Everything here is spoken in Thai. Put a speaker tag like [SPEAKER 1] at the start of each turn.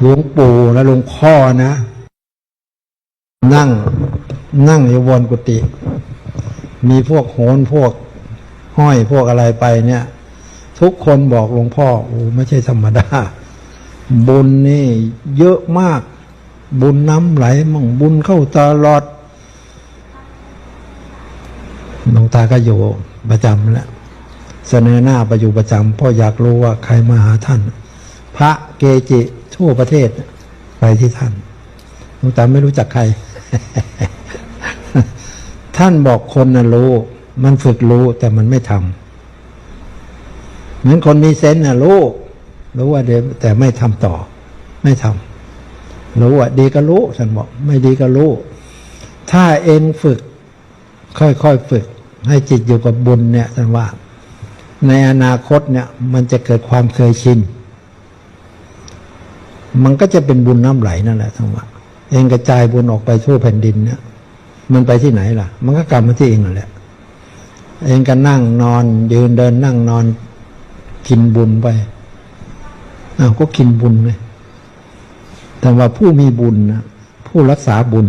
[SPEAKER 1] หลวงปู่และหลวงพ่อนะ นั่งนั่งอยู่บนกุฏิมีพวกโหนพวกห้อยพวกอะไรไปเนี่ย ทุกคนบอกหลวงพ่อโอ้ไม่ใช่ธรรมดา บุญนี่เยอะมาก บุญน้ำไหลมั่งบุญเข้าตลอดหลวงตาก็อยู่ประจำแล้วเสนอหน้าไปอยู่ประจำเพราะอยากรู้ว่าใครมาหาท่าน พระเกจิ ทั่วประเทศไปที่ท่านหลวงตาไม่รู้จักใคร ท่านบอกคนนะรู้ มันฝึกรู้แต่มันไม่ทำเหมือนคนมีเซนนะรู้รู้ว่าเดี๋ยวแต่ไม่ทำต่อ ไม่ทำรู้ว่าดีก็รู้ท่านบอก ไม่ดีก็รู้ ถ้าเองฝึก ค่อยๆฝึก ให้จิตอยู่กับบุญเนี่ยท่านว่า ในอนาคตเนี่ย มันจะเกิดความเคยชิน มันก็จะเป็นบุญน้ำไหลนั่นแหละทั้งหมดเองกระจายบุญออกไปทั่วแผ่นดินเนี่ยมันไปที่ไหนล่ะ มันก็กลับมาที่เองนั่นแหละเองก็นั่งนอน ยืนเดินนั่งนอน กินบุญไปอ้าวก็กินบุญเลยแต่ว่าผู้มีบุญนะผู้รักษาบุญ